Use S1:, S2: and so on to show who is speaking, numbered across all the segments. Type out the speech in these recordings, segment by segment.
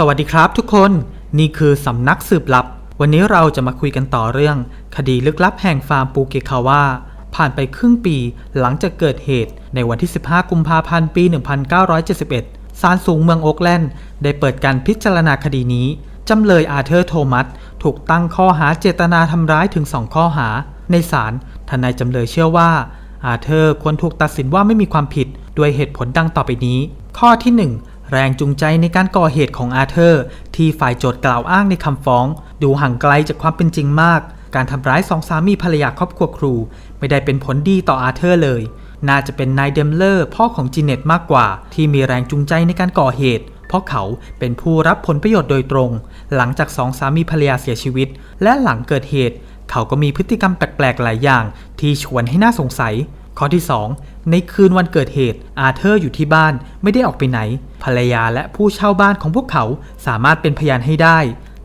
S1: สวัสดีครับทุกคนนี่คือสำนักสืบลับ วันนี้เราจะมาคุยกันต่อเรื่อง คดีลึกลับแห่งฟาร์มปูเกคาวาผ่านไปครึ่งปีหลังจากเกิดเหตุ ในวันที่ 15 กุมภาพันธ์ปี 1971 ศาลสูงเมืองโอ๊กแลนด์ได้เปิดการพิจารณาคดีนี้ จำเลยอาเธอร์โทมัส ถูกตั้งข้อหาเจตนาทำร้ายถึง 2 ข้อหา ในศาลทนายจำเลยเชื่อว่า อาเธอร์ควรถูกตัดสินว่าไม่มีความผิดด้วยเหตุผลดังต่อไปนี้ ข้อที่ 1 แรงจูงใจในการก่อเหตุของอาเธอร์ ที่ฝ่ายโจทย์กล่าวอ้างในคำฟ้อง ดูห่างไกลจากความเป็นจริงมาก การทำร้ายสองสามีภรรยาครอบครัวครู ไม่ได้เป็นผลดีต่ออาเธอร์เลย น่าจะเป็นนายเดมเลอร์พ่อของจีเน็ตมากกว่า ที่มีแรงจูงใจในการก่อเหตุ เพราะเขาเป็นผู้รับผลประโยชน์โดยตรง หลังจากสองสามีภรรยาเสียชีวิต และหลังเกิดเหตุ เขาก็มีพฤติกรรมแปลกๆหลายอย่าง ที่ชวนให้น่าสงสัย ข้อที่ 2 ในคืนวันเกิดเหตุ อาเธอร์อยู่ที่บ้านไม่ได้ออกไปไหน ภรรยาและผู้เช่าบ้านของพวกเขาสามารถเป็นพยานให้ได้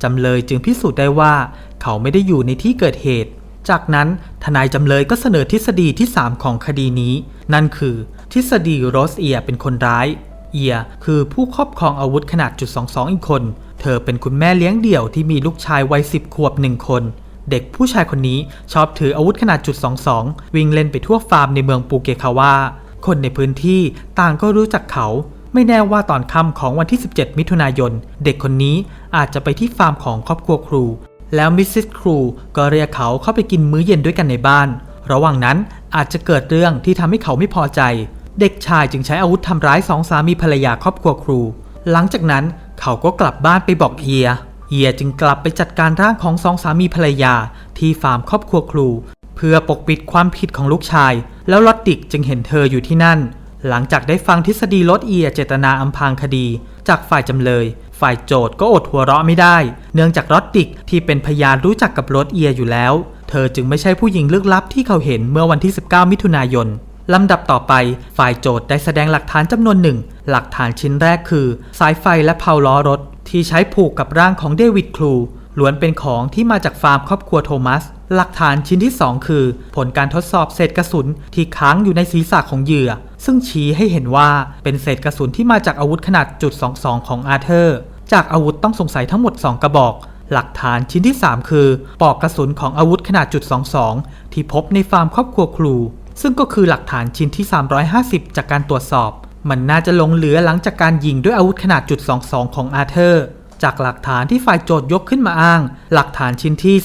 S1: จำเลยจึงพิสูจน์ได้ว่า เขาไม่ได้อยู่ในที่เกิดเหตุ จากนั้นทนายจำเลยก็เสนอทฤษฎีที่ 3 ของคดีนี้ นั่นคือ ทฤษฎีโรสเอียเป็นคนร้าย เอียคือผู้ครอบครองอาวุธขนาดจุด22อีกคน เธอเป็นคุณแม่เลี้ยงเดี่ยวที่มีลูกชายวัย10ขวบหนึ่งคน เด็กผู้ชายคนนี้ชอบถืออาวุธขนาดจุด22 วิ่งเล่นไปทั่วฟาร์มในเมืองปูเกคาวาคนในพื้นที่ต่างก็รู้จักเขา ไม่แน่ว่าตอนค่ำของวันที่ 17 มิถุนายน เด็กคนนี้อาจจะไปที่ฟาร์มของครอบครัวครู แล้วมิสซิสครูก็เรียกเขาเข้าไปกินมื้อเย็นด้วยกันในบ้าน ระหว่างนั้นอาจจะเกิดเรื่องที่ทำให้เขาไม่พอใจ เด็กชายจึงใช้อาวุธทำร้ายสองสามีภรรยาครอบครัวครู หลังจากนั้นเขาก็กลับบ้านไปบอกเอีย เอียจึงกลับไปจัดการร่างของสองสามีภรรยาที่ฟาร์มครอบครัวครู เพื่อปกปิดความผิดของลูกชาย แล้วลอตติกจึงเห็นเธออยู่ที่นั่น หลังจากได้ฟังทฤษฎีลดเอียเจตนาอำพางคดี จากฝ่ายจำเลย ฝ่ายโจทย์ก็อดหัวเราะไม่ได้ เนื่องจากรอตติกที่เป็นพยานรู้จักกับรถเอียอยู่แล้ว เธอจึงไม่ใช่ผู้หญิงลึกลับที่เขาเห็นเมื่อวันที่ 19 มิถุนายนลำดับต่อไป ฝ่ายโจทย์ได้แสดงหลักฐานจำนวนหนึ่ง หลักฐานชิ้นแรกคือ สายไฟและเพาล้อรถ ที่ใช้ผูกกับร่างของเดวิดครูล้วนเป็นของที่มาจากฟาร์มครอบครัวโทมัส หลักฐานชิ้นที่ 2 คือ ผลการทดสอบเศษกระสุนที่ค้างอยู่ในศีรษะของเหยื่อ ซึ่งชี้ให้เห็นว่าเป็นเศษกระสุนที่มาจากอาวุธขนาดจุด22 ของอาเธอร์ จากอาวุธต้องสงสัยทั้งหมด 2 กระบอก หลักฐานชิ้นที่ 3 คือ ปลอกกระสุนของอาวุธขนาดจุด22 ที่พบในฟาร์มครอบครัวครู ซึ่งก็คือหลักฐานชิ้นที่ 350 จากการตรวจสอบ มันน่าจะหลงเหลือหลังจากการยิงด้วยอาวุธขนาดจุด22 ของอาเธอร์ จากหลักฐานที่ฝ่ายโจทย์ยกขึ้นมาอ้าง หลักฐานชิ้นที่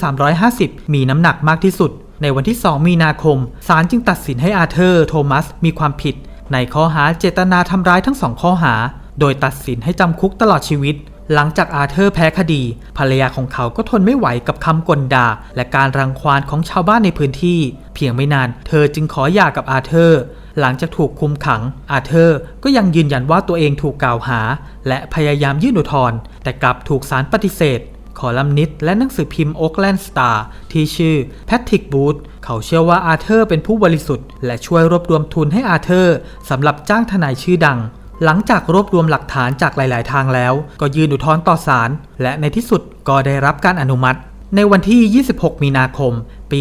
S1: 350 มีน้ำหนักมากที่สุด ในวันที่ 2 มีนาคม ศาลจึงตัดสินให้อาเธอร์ โทมัส มีความผิด ในข้อหาเจตนาทำร้ายทั้งสองข้อหา โดยตัดสินให้จำคุกตลอดชีวิต หลังจากอาเธอร์แพ้คดี ภรรยาของเขาก็ทนไม่ไหวกับคำกลด่า และการรังควานของชาวบ้านในพื้นที่ เพียงไม่นาน เธอจึงขอหย่ากับอาเธอร์ หลังจากถูกคุมขัง อาเธอร์ก็ยังยืนยันว่าตัวเองถูกกล่าวหา และพยายามยื่นอุทธรณ์แต่กลับถูกศาลปฏิเสธคอลัมนิสต์และหนังสือพิมพ์โอ๊กแลนด์สตาร์ที่ชื่อแพทริกบูธเขาเชื่อว่าอาเธอร์เป็นผู้บริสุทธิ์และช่วยรวบรวมทุนให้อาเธอร์สำหรับจ้างทนายชื่อดัง หลังจากรวบรวมหลักฐานจากหลาย ๆ ทางแล้ว ก็ยื่นอุทธรณ์ต่อศาลและในที่สุดก็ได้รับการอนุมัติ ในวันที่ 26 มีนาคม ปี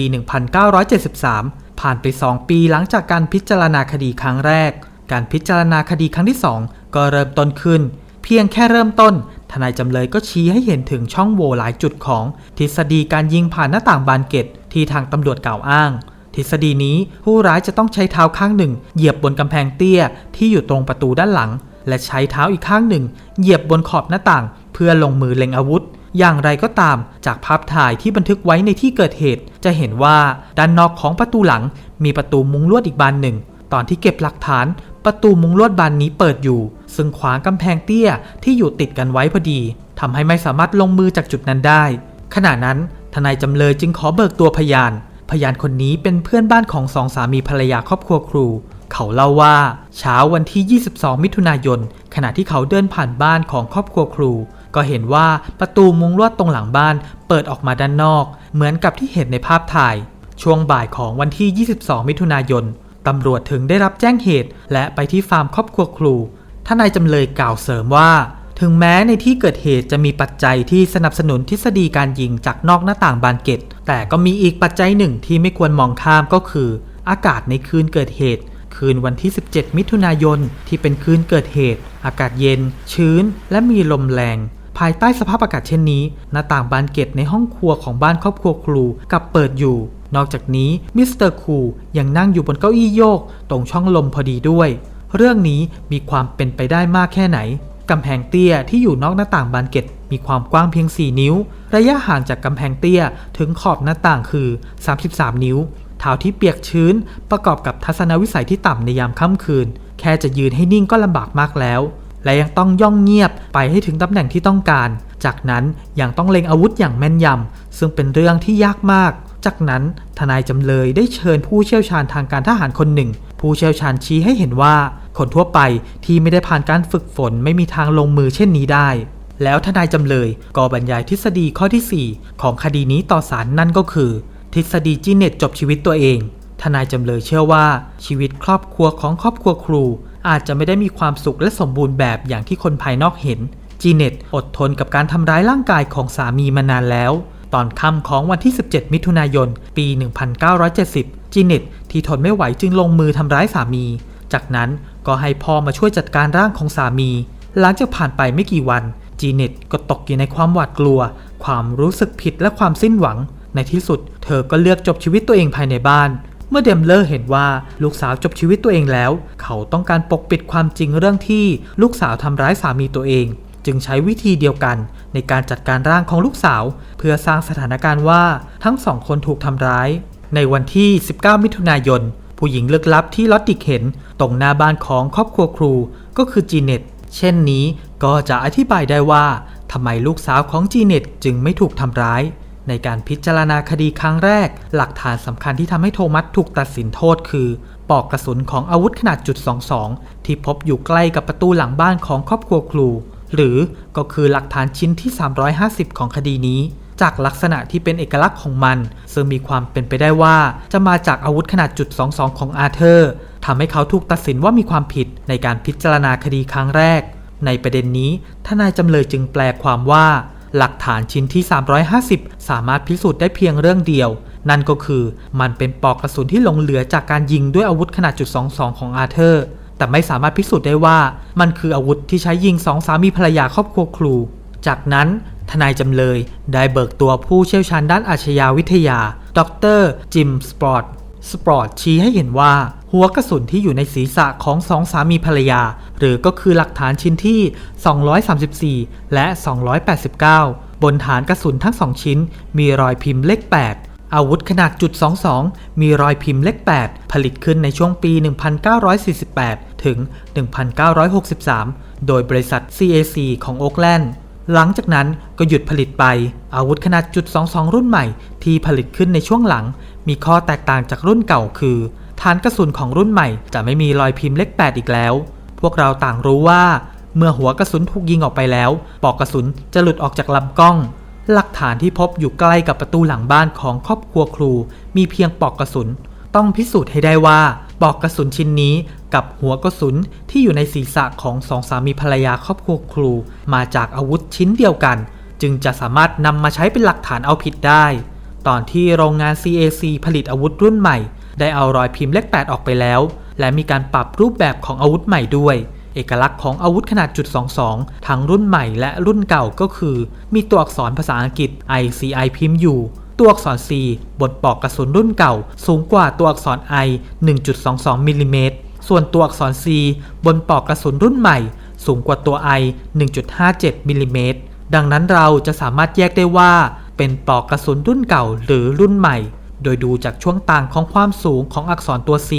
S1: 1973 ผ่านไป 2 ปีหลังจากการพิจารณาคดีครั้งแรก การพิจารณาคดีครั้งที่ 2 ก็เริ่มต้นขึ้น เพียงแค่เริ่มต้น ทนายจำเลยก็ชี้ให้เห็นถึงช่องโหว่หลายจุดของ ทฤษฎีการยิงผ่านหน้าต่างบานเกตที่ทางตำรวจกล่าวอ้าง ทฤษฎีนี้ผู้ร้ายจะต้องใช้เท้าข้างหนึ่ง เหยียบบนกำแพงเตี้ย ที่อยู่ตรงประตูด้านหลัง และใช้เท้าอีกข้างหนึ่ง เหยียบบนขอบหน้าต่าง เพื่อลงมือเล็งอาวุธ อย่างไรก็ตาม จากภาพถ่ายที่บันทึกไว้ในที่เกิดเหตุ จะเห็นว่าด้านนอกของประตูหลัง มีประตูมุงลวดอีกบานหนึ่ง ตอนที่เก็บหลักฐาน ประตูมุงลวดบานนี้เปิดอยู่ ซึ่งขวางกำแพงเตี้ยที่อยู่ติดกันไว้พอดีทำให้ไม่สามารถลงมือจากจุดนั้นได้ ขณะนั้นทนายจำเลยจึงขอเบิกตัวพยาน พยานคนนี้เป็นเพื่อนบ้านของสองสามีภรรยาครอบครัวครูเขาเล่าว่าเช้าวันที่ 22 มิถุนายน ขณะที่เขาเดินผ่านบ้านของครอบครัวครู ก็เห็นว่าประตูมุงลวดตรงหลังบ้านเปิดออกมาด้านนอก เหมือนกับที่เห็นในภาพถ่าย ช่วงบ่ายของวันที่ 22 มิถุนายนตำรวจถึงได้รับแจ้งเหตุ และไปที่ฟาร์มครอบครัวครูท่านายจำเลยกล่าวเสริมว่า ถึงแม้ในที่เกิดเหตุจะมีปัจจัยที่สนับสนุนทฤษฎีการยิงจากนอกหน้าต่างบานเกตแต่ก็มีอีกปัจจัยหนึ่งที่ไม่ควรมองข้ามก็คือ อากาศในคืนเกิดเหตุ คืนวันที่ 17 มิถุนายนที่เป็นคืนเกิดเหตุ อากาศเย็น ชื้น และมีลมแรง ภายใต้สภาพอากาศเช่นนี้ หน้าต่างบานเกตในห้องครัวของบ้านครอบครัวครูกลับเปิดอยู่ นอกจากนี้มิสเตอร์ครูยังนั่งอยู่บนเก้าอี้โยก ตรงช่องลมพอดีด้วย เรื่องนี้มีความเป็นไปได้มากแค่ไหนกำแพงเตี้ยที่อยู่นอกหน้าต่างบานเกตมีความกว้างเพียง 4 นิ้ว ระยะห่างจากกำแพงเตี้ยถึงขอบหน้าต่างคือ 33 นิ้วเท้าที่เปียกชื้น ประกอบกับทัศนวิสัยที่ต่ำในยามค่ำคืน แค่จะยืนให้นิ่งก็ลำบากมากแล้ว และยังต้องย่องเงียบไปให้ถึงตำแหน่งที่ต้องการ จากนั้นยังต้องเล็งอาวุธอย่างแม่นยำซึ่งเป็นเรื่องที่ยากมาก จากนั้นทนายจำเลยได้เชิญผู้เชี่ยวชาญทางการทหารคนหนึ่ง ผู้เชี่ยวชาญชี้ให้เห็นว่า คนทั่วไปที่ไม่ได้ผ่านการฝึกฝนไม่มีทางลงมือเช่นนี้ได้แล้วทนายจำเลยก็บรรยายทฤษฎีข้อที่ 4 ของคดีนี้ต่อศาลนั่นก็คือ ทฤษฎีจีเน็ตจบชีวิตตัวเอง ทนายจำเลยเชื่อว่าชีวิตครอบครัวของครอบครัวครู อาจจะไม่ได้มีความสุขและสมบูรณ์แบบอย่างที่คนภายนอกเห็น จีเน็ตอดทนกับการทำร้ายร่างกายของสามีมานานแล้ว ตอนค่ำของวันที่ 17 มิถุนายน ปี 1970 จีเน็ตที่ทนไม่ไหวจึงลงมือทำร้ายสามี จากนั้นก็ให้พ่อมาช่วยจัดการร่างของสามี หลังจากผ่านไปไม่กี่วัน จีเน็ตก็ตกอยู่ในความหวาดกลัว ความรู้สึกผิดและความสิ้นหวัง ในที่สุด เธอก็เลือกจบชีวิตตัวเองภายในบ้าน เมื่อเดมเลอร์เห็นว่าลูกสาวจบชีวิตตัวเองแล้ว เขาต้องการปกปิดความจริงเรื่องที่ลูกสาวทำร้ายสามีตัวเอง จึงใช้วิธีเดียวกันในการจัดการร่างของลูกสาว เพื่อสร้างสถานการณ์ว่าทั้งสองคนถูกทำร้าย ในวันที่ 19 มิถุนายน ผู้หญิงลึกลับที่ลอตติกเห็นตรงหน้าบ้านของครอบครัวครู ก็คือจีเน็ตเช่นนี้ก็จะอธิบายได้ว่าทำไมลูกสาวของจีเน็ตจึงไม่ถูกทำร้าย ในการพิจารณาคดีครั้งแรก หลักฐานสำคัญที่ทำให้โทมัสถูกตัดสินโทษคือ ปอกกระสุนของอาวุธขนาดจุด22 ที่พบอยู่ใกล้กับประตูหลังบ้านของครอบครัวครู หรือก็คือหลักฐานชิ้นที่ 350 ของคดีนี้ จากลักษณะที่เป็นเอกลักษณ์ของมัน ซึ่งมีความเป็นไปได้ว่า จะมาจากอาวุธขนาดจุด22 ของอาร์เธอร์ทำให้เขาถูกตัดสินว่ามีความผิดในการพิจารณาคดีครั้งแรก ในประเด็นนี้ทนายจำเลยจึงแปลความว่า หลักฐานชิ้นที่ 350 สามารถพิสูจน์ได้เพียงเรื่องเดียว นั่นก็คือมันเป็นปลอกกระสุนที่หลงเหลือจากการยิงด้วยอาวุธขนาดจุด22 ของอาร์เธอร์ แต่ไม่สามารถพิสูจน์ได้ว่า มันคืออาวุธที่ใช้ยิงสองสามีภรรยาครอบครัวครู จากนั้นทนายจำเลยได้เบิกตัวผู้เชี่ยวชาญด้านอาชญาวิทยา ดรจิมสปอร์ต สปอร์ตชี้ให้เห็นว่า หัวกระสุนที่อยู่ในศีรษะของสองสามีภรรยา หรือก็คือหลักฐานชิ้นที่ 234 และ 289 บนฐานกระสุนทั้งสองชิ้น มีรอยพิมพ์เลข 8อาวุธขนาดจุด22 มีรอยพิมพ์เลข 8 ผลิตขึ้นในช่วงปี 1948 ถึง 1963 โดยบริษัท CAC ของโอ๊กแลนด์ หลังจากนั้นก็หยุดผลิตไป อาวุธขนาดจุด22 รุ่นใหม่ที่ผลิตขึ้นในช่วงหลัง มีข้อแตกต่างจากรุ่นเก่าคือ ฐานกระสุนของรุ่นใหม่จะไม่มีรอยพิมพ์เลข8อีกแล้ว พวกเราต่างรู้ว่า เมื่อหัวกระสุนถูกยิงออกไปแล้ว ปลอกกระสุนจะหลุดออกจากลำกล้อง หลักฐานที่พบอยู่ใกล้กับประตูหลังบ้านของครอบครัวครู มีเพียงปลอกกระสุน ต้องพิสูจน์ให้ได้ว่า ปลอกกระสุนชิ้นนี้กับหัวกระสุนที่อยู่ในศีรษะของสองสามีภรรยาครอบครัวครู มาจากอาวุธชิ้นเดียวกัน จึงจะสามารถนำมาใช้เป็นหลักฐานเอาผิดได้ ตอนที่โรงงาน CAC ผลิตอาวุธรุ่นใหม่ ได้เอารอยพิมพ์เลข8ออกไปแล้ว และมีการปรับรูปแบบของอาวุธใหม่ด้วย เอกลักษณ์ของอาวุธขนาดจุด22ทั้งรุ่นใหม่และรุ่นเก่าก็คือ มีตัวอักษรภาษาอังกฤษ ICI พิมพ์อยู่ ตัวอักษร C บนปลอกกระสุนรุ่นเก่า สูงกว่าตัวอักษร I 1.22มิลลิเมตรส่วนตัวอักษร C บนปลอกกระสุนรุ่นใหม่ สูงกว่าตัว I 1.57มิลลิเมตรดังนั้นเราจะสามารถแยกได้ว่า เป็นปลอกกระสุนรุ่นเก่าหรือรุ่นใหม่ โดยดูจากช่วงต่างของความสูงของอักษรตัว C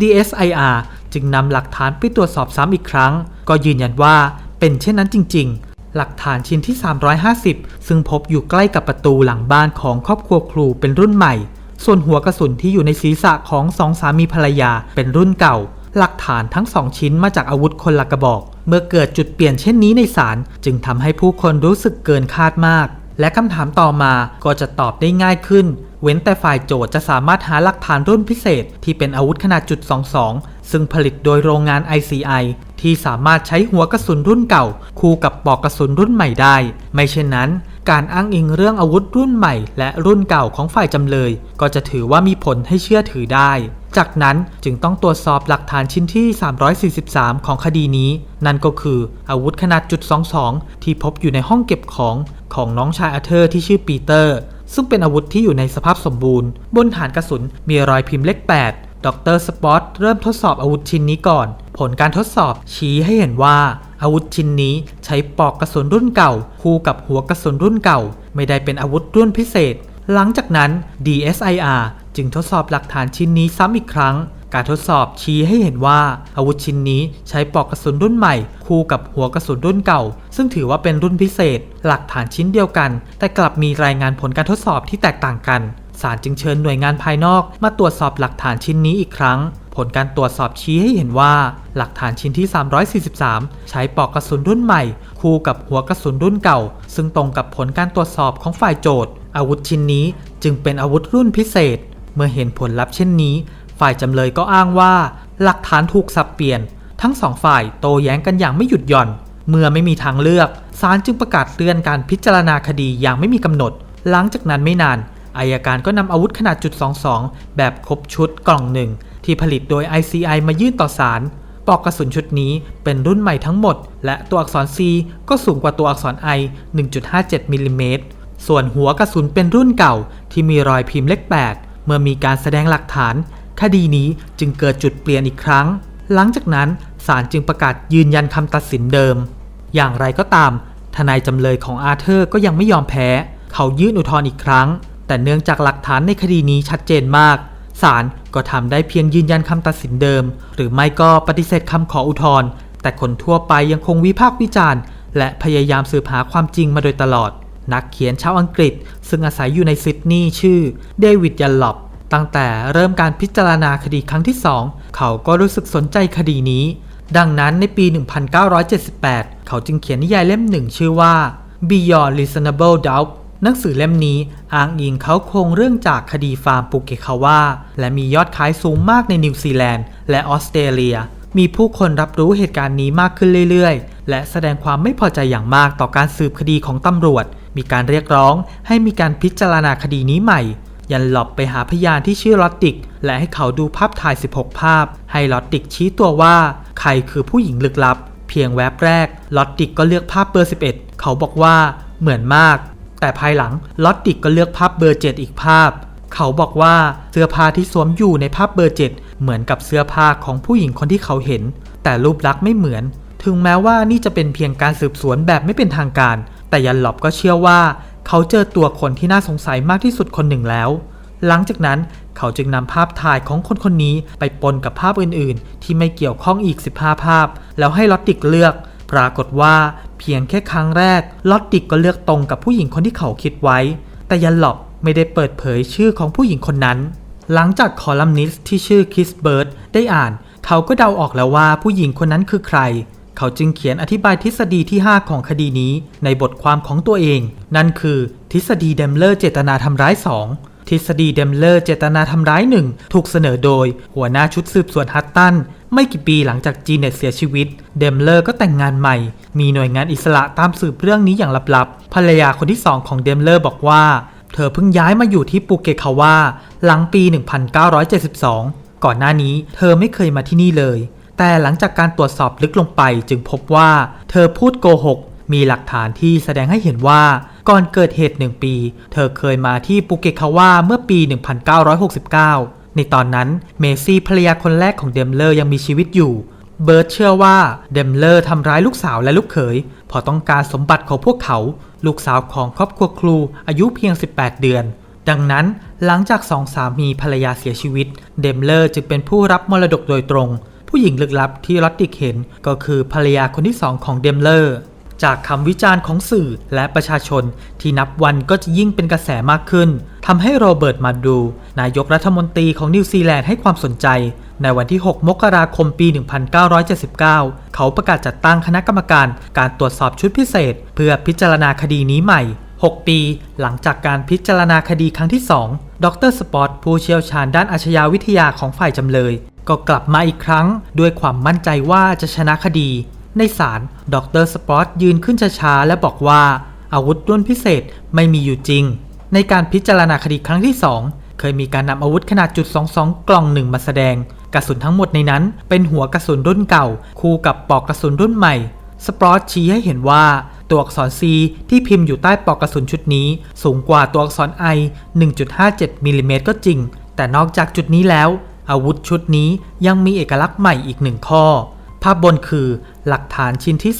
S1: DSIR จึงนำหลักฐานไปตรวจสอบซ้ำอีกครั้ง ก็ยืนยันว่าเป็นเช่นนั้นจริงๆ หลักฐานชิ้นที่ 350 ซึ่งพบอยู่ใกล้กับประตูหลังบ้านของครอบครัวครูเป็นรุ่นใหม่ ส่วนหัวกระสุนที่อยู่ในศีรษะของสองสามีภรรยาเป็นรุ่นเก่า หลักฐานทั้งสองชิ้นมาจากอาวุธคนละกระบอก เมื่อเกิดจุดเปลี่ยนเช่นนี้ในศาลจึงทำให้ผู้คนรู้สึกเกินคาดมาก และคำถามต่อมาก็จะตอบได้ง่ายขึ้น เว้นแต่ฝ่ายโจทย์จะสามารถหาหลักฐานรุ่นพิเศษ ที่เป็นอาวุธขนาดจุด22ซึ่งผลิตโดยโรงงาน ICI ที่สามารถใช้หัวกระสุนรุ่นเก่า คู่กับปลอกกระสุนรุ่นใหม่ได้ ไม่เช่นนั้น การอ้างอิงเรื่องอาวุธรุ่นใหม่ และรุ่นเก่าของฝ่ายจำเลย ก็จะถือว่ามีผลให้เชื่อถือได้ จากนั้นจึงต้องตรวจสอบหลักฐานชิ้นที่ 343 ของคดีนี้ นั่นก็คืออาวุธขนาดจุด22 ที่พบอยู่ในห้องเก็บของของน้องชายอาเธอร์ที่ชื่อปีเตอร์ ซึ่งเป็นอาวุธที่อยู่ในสภาพสมบูรณ์ บนฐานกระสุนมีรอยพิมพ์เลข8ดรสปอตเริ่มทดสอบอาวุธชิ้นนี้ก่อน ผลการทดสอบชี้ให้เห็นว่า อาวุธชิ้นนี้ใช้ปลอกกระสุนรุ่นเก่า คู่กับหัวกระสุนรุ่นเก่า ไม่ได้เป็นอาวุธรุ่นพิเศษ หลังจากนั้น DSIR จึงทดสอบหลักฐานชิ้นนี้ซ้ำอีกครั้ง การทดสอบชี้ให้เห็นว่า อาวุธชิ้นนี้ใช้ปลอกกระสุนรุ่นใหม่ คู่กับหัวกระสุนรุ่นเก่า ซึ่งถือว่าเป็นรุ่นพิเศษ หลักฐานชิ้นเดียวกัน แต่กลับมีรายงานผลการทดสอบที่แตกต่างกันศาลจึงเชิญหน่วยงานภายนอกมาตรวจสอบหลักฐานชิ้นนี้อีกครั้ง ผลการตรวจสอบชี้ให้เห็นว่า หลักฐานชิ้นที่ 343 ใช้ปลอกกระสุนรุ่นใหม่ คู่กับหัวกระสุนรุ่นเก่า ซึ่งตรงกับผลการตรวจสอบของฝ่ายโจทย์ อาวุธชิ้นนี้จึงเป็นอาวุธรุ่นพิเศษ เมื่อเห็นผลลัพธ์เช่นนี้ ฝ่ายจำเลยก็อ้างว่า หลักฐานถูกสับเปลี่ยน ทั้งสองฝ่ายโต้แย้งกันอย่างไม่หยุดหย่อน เมื่อไม่มีทางเลือกศาลจึงประกาศเลื่อนการพิจารณาคดีอย่างไม่มีกำหนด หลังจากนั้นไม่นานอายการก็นำอาวุธขนาดจุด22แบบครบชุดกล่องหนึ่ง ที่ผลิตโดย ICI มายื่นต่อศาลปลอกกระสุนชุดนี้เป็นรุ่นใหม่ทั้งหมด และตัวอักษร C ก็สูงกว่าตัวอักษร I 1.57มิลลิเมตรส่วนหัวกระสุนเป็นรุ่นเก่าที่มีรอยพิมพ์เลข 8 เมื่อมีการแสดงหลักฐาน คดีนี้จึงเกิดจุดเปลี่ยนอีกครั้ง หลังจากนั้นศาลจึงประกาศยืนยันคำตัดสินเดิม อย่างไรก็ตาม ทนายจำเลยของอาเธอร์ก็ยังไม่ยอมแพ้ เขายื่นอุทธรณ์อีกครั้ง แต่เนื่องจากหลักฐานในคดีนี้ชัดเจนมาก ศาลก็ทำได้เพียงยืนยันคำตัดสินเดิม หรือไม่ก็ปฏิเสธคำขออุทธรณ์แต่คนทั่วไปยังคงวิพากษ์วิจารณ์ และพยายามสืบหาความจริงมาโดยตลอด นักเขียนชาวอังกฤษ ซึ่งอาศัยอยู่ในซิดนีย์ชื่อเดวิดยันลอบตั้งแต่เริ่มการพิจารณาคดีครั้งที่สองเขาก็รู้สึกสนใจคดีนี้ ดังนั้นในปี 1978 เขาจึงเขียนนิยายเล่มหนึ่งชื่อว่า Beyond Reasonable Doubt หนังสือเล่มนี้อ้างอิงเขาโครงเรื่องจากคดีฟาร์มปูเกคาว่า และมียอดขายสูงมากในนิวซีแลนด์และออสเตรเลีย มีผู้คนรับรู้เหตุการณ์นี้มากขึ้นเรื่อยๆ และแสดงความไม่พอใจอย่างมากต่อการสืบคดีของตำรวจ มีการเรียกร้องให้มีการพิจารณาคดีนี้ใหม่ ยันหลบไปหาพยานที่ชื่อลอตติก และให้เขาดูภาพถ่าย 16 ภาพ ให้ลอตติกชี้ตัวว่า ใครคือผู้หญิงลึกลับ เพียงแวบแรกลอตติกก็เลือกภาพเบอร์ 11 เขาบอกว่าเหมือนมาก แต่ภายหลังลอตติกก็เลือกภาพเบอร์7อีกภาพ เขาบอกว่าเสื้อผ้าที่สวมอยู่ในภาพเบอร์ 7 เหมือนกับเสื้อผ้าของผู้หญิงคนที่เขาเห็น แต่รูปลักษณ์ไม่เหมือน ถึงแม้ว่านี่จะเป็นเพียงการสืบสวนแบบไม่เป็นทางการ แต่ยันหลอบก็เชื่อว่า เขาเจอตัวคนที่น่าสงสัยมากที่สุดคนหนึ่งแล้ว หลังจากนั้นเขาจึงนำภาพถ่ายของคนคนนี้ไปปนกับภาพอื่น ๆ ที่ไม่เกี่ยวข้องอีก 15 ภาพ แล้วให้ลอตติกเลือก ปรากฏว่า เพียงแค่ครั้งแรกลอตติกก็เลือกตรงกับผู้หญิงคนที่เขาคิดไว้ แต่ยันหลอบไม่ได้เปิดเผยชื่อของผู้หญิงคนนั้น หลังจากคอลัมนิสต์ที่ชื่อคิสเบิร์ดได้อ่าน เขาก็เดาออกแล้วว่าผู้หญิงคนนั้นคือใคร เขาจึงเขียนอธิบายทฤษฎีที่ 5 ของคดีนี้ในบทความของตัวเอง นั่นคือทฤษฎีเดมเลอร์เจตนาทำร้าย 2 ทฤษฎีเดมเลอร์เจตนาทำร้ายหนึ่งถูกเสนอโดย หัวหน้าชุดสืบสวนฮัตตัน ไม่กี่ปีหลังจากจีเน็ตเสียชีวิต เดมเลอร์ก็แต่งงานใหม่ มีหน่วยงานอิสระตามสืบเรื่องนี้อย่างลับๆ ภรรยาคนที่สองของเดมเลอร์บอกว่า เธอเพิ่งย้ายมาอยู่ที่ปูเกคาวาหลังปี 1972 ก่อนหน้านี้เธอไม่เคยมาที่นี่เลย แต่หลังจากการตรวจสอบลึกลงไปจึงพบว่า เธอพูดโกหก มีหลักฐานที่แสดงให้เห็นว่าก่อนเกิดเหตุหนึ่งปี เธอเคยมาที่ปูเกคาวาเมื่อปี 1969 ในตอนนั้นเมซี่ภรรยาคนแรกของเดมเลอร์ยังมีชีวิตอยู่ เบิร์ตเชื่อว่าเดมเลอร์ทำร้ายลูกสาวและลูกเขยเพอต้องการสมบัติของพวกเขา ลูกสาวของครอบครัวครูอายุเพียง 18 เดือน ดังนั้นหลังจากสองสามีภรรยาเสียชีวิต เดมเลอร์จึงเป็นผู้รับมรดกโดยตรง ผู้หญิงลึกลับที่ลอตติกเห็นก็คือภรรยาคนที่สองของเดมเลอร์ จากคำวิจารณ์ของสื่อและประชาชน ที่นับวันก็จะยิ่งเป็นกระแสมากขึ้นทำให้โรเบิร์ตมาดู นายกรัฐมนตรีของนิวซีแลนด์ให้ความสนใจ ในวันที่ 6 มกราคมปี 1979 เขาประกาศจัดตั้งคณะกรรมการการตรวจสอบชุดพิเศษ เพื่อพิจารณาคดีนี้ใหม่ 6 ปีหลังจากการพิจารณาคดีครั้งที่ 2 ดรสปอตผู้เชี่ยวชาญด้านอาชญาวิทยาของฝ่ายจำเลยก็กลับมาอีกครั้ง ด้วยความมั่นใจว่าจะชนะคดี ในศาลดรสปอตยืนขึ้นช้าๆและบอกว่า อาวุธรุ่นพิเศษไม่มีอยู่จริง ในการพิจารณาคดีครั้งที่ 2 เคยมีการนำอาวุธขนาดจุด22 กล่องหนึ่งมาแสดง กระสุนทั้งหมดในนั้น เป็นหัวกระสุนรุ่นเก่า คู่กับปลอกกระสุนรุ่นใหม่สปอตชี้ให้เห็นว่าตัวอักษร C ที่พิมพ์อยู่ใต้ปลอกกระสุนชุดนี้ สูงกว่าตัวอักษร I 1.57มิลลิเมตรก็จริง แต่นอกจากจุดนี้แล้ว อาวุธชุดนี้ยังมีเอกลักษณ์ใหม่อีกหนึ่งข้อาพบนคือหลักฐานชิ้นที่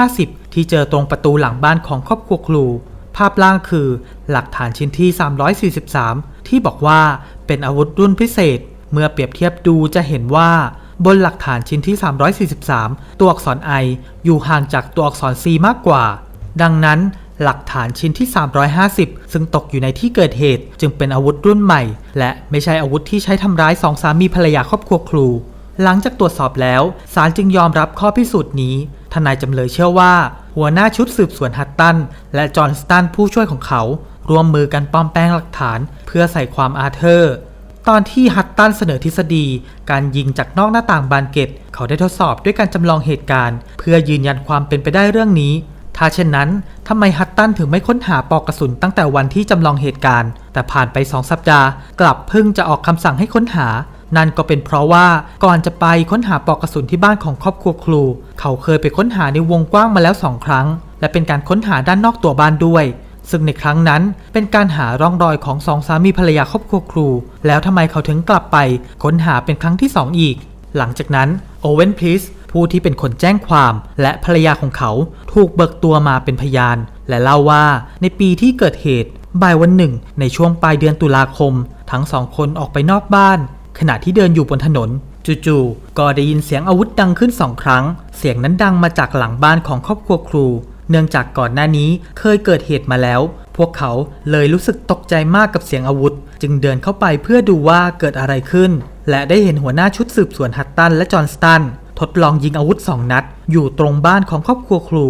S1: 350 ที่เจอตรงประตูหลังบ้านของครอบครัวครู ภาพล่างคือหลักฐานชิ้นที่ 343 ที่บอกว่าเป็นอาวุธรุ่นพิเศษ เมื่อเปรียบเทียบดูจะเห็นว่าบนหลักฐานชิ้นที่ 343 ตัวอักษร I อยู่ห่างจากตัวอักษร C มากกว่า ดังนั้นหลักฐานชิ้นที่ 350 ซึ่งตกอยู่ในที่เกิดเหตุ จึงเป็นอาวุธรุ่นใหม่ และไม่ใช่อาวุธที่ใช้ทำร้ายสองสามีภรรยาครอบครัวครู หลังจากตรวจสอบแล้วศาลจึงยอมรับข้อพิสูจน์นี้ ทนายจำเลยเชื่อว่า หัวหน้าชุดสืบสวนฮัตตัน และจอห์นสตันผู้ช่วยของเขา ร่วมมือกันปลอมแปลงหลักฐาน เพื่อใส่ความอาเธอร์ ตอนที่ฮัตตันเสนอทฤษฎี การยิงจากนอกหน้าต่างบานเกตเขาได้ทดสอบด้วยการจำลองเหตุการณ์ เพื่อยืนยันความเป็นไปได้เรื่องนี้ ถ้าเช่นนั้นทำไมฮัตตันถึงไม่ค้นหาปลอกกระสุนตั้งแต่วันที่จำลองเหตุการณ์ แต่ผ่านไปสองสัปดาห์ กลับเพิ่งจะออกคำสั่งให้ค้นหา นั่นก็เป็นเพราะว่าก่อนจะไปค้นหาปลอกกระสุนที่บ้านของครอบครัวครู เขาเคยไปค้นหาในวงกว้างมาแล้วสองครั้ง และเป็นการค้นหาด้านนอกตัวบ้านด้วย ซึ่งในครั้งนั้นเป็นการหาร่องรอยของสองสามีภรรยาครอบครัวครู แล้วทำไมเขาถึงกลับไปค้นหาเป็นครั้งที่สองอีก หลังจากนั้นโอเวนพลิสผู้ที่เป็นคนแจ้งความและภรรยาของเขาถูกเบิกตัวมาเป็นพยาน และเล่าว่าในปีที่เกิดเหตุบ่ายวันหนึ่ง ในช่วงปลายเดือนตุลาคม ทั้งสองคนออกไปนอกบ้าน ขณะที่เดินอยู่บนถนน จู่ๆก็ได้ยินเสียงอาวุธดังขึ้นสองครั้ง เสียงนั้นดังมาจากหลังบ้านของครอบครัวครู เนื่องจากก่อนหน้านี้เคยเกิดเหตุมาแล้ว พวกเขาเลยรู้สึกตกใจมากกับเสียงอาวุธ จึงเดินเข้าไปเพื่อดูว่าเกิดอะไรขึ้น และได้เห็นหัวหน้าชุดสืบสวนฮัตตันและจอห์นสตันทดลองยิงอาวุธสองนัด อยู่ตรงบ้านของครอบครัวครู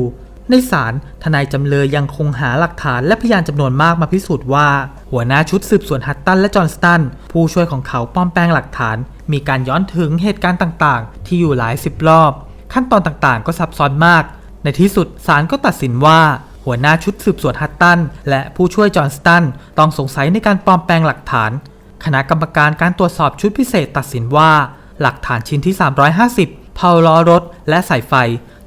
S1: ในศาลทนายจำเลยยังคงหาหลักฐานและพยานจำนวนมากมาพิสูจน์ว่า หัวหน้าชุดสืบสวนฮัตตันและจอห์นสตันผู้ช่วยของเขาปลอมแปลงหลักฐาน มีการย้อนถึงเหตุการณ์ต่างๆ ที่อยู่หลายสิบรอบ ขั้นตอนต่างๆ ก็ซับซ้อนมาก ในที่สุดศาลก็ตัดสินว่าหัวหน้าชุดสืบสวนฮัตตันและผู้ช่วยจอห์นสตันต้องสงสัยในการปลอมแปลงหลักฐาน คณะกรรมการการตรวจสอบชุดพิเศษตัดสินว่า หลักฐานชิ้นที่ 350เผาล้อรถและสายไฟ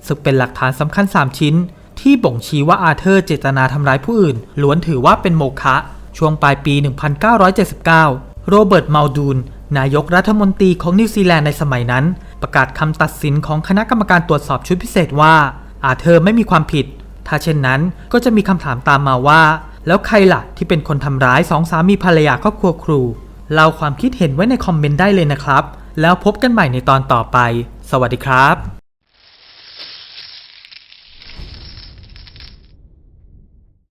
S1: ซึ่งเป็นหลักฐานสำคัญ 3 ชิ้น ที่บ่งชี้ว่าอาเธอร์เจตนาทำร้ายผู้อื่น ล้วนถือว่าเป็นโมฆะช่วงปลายปี 1979 โรเบิร์ตมาลดูน นายกรัฐมนตรีของนิวซีแลนด์ในสมัยนั้น ประกาศคำตัดสินของคณะกรรมการตรวจสอบชุดพิเศษว่าอาเธอร์ไม่มีความผิด ถ้าเช่นนั้นก็จะมีคำถามตามมาว่า แล้วใครล่ะที่เป็นคนทำร้ายสองสามีภรรยาครอบครัวครูเล่าความคิดเห็นไว้ในคอมเมนต์ได้เลยนะครับ แล้วพบกันใหม่ในตอนต่อไป สวัสดีครับ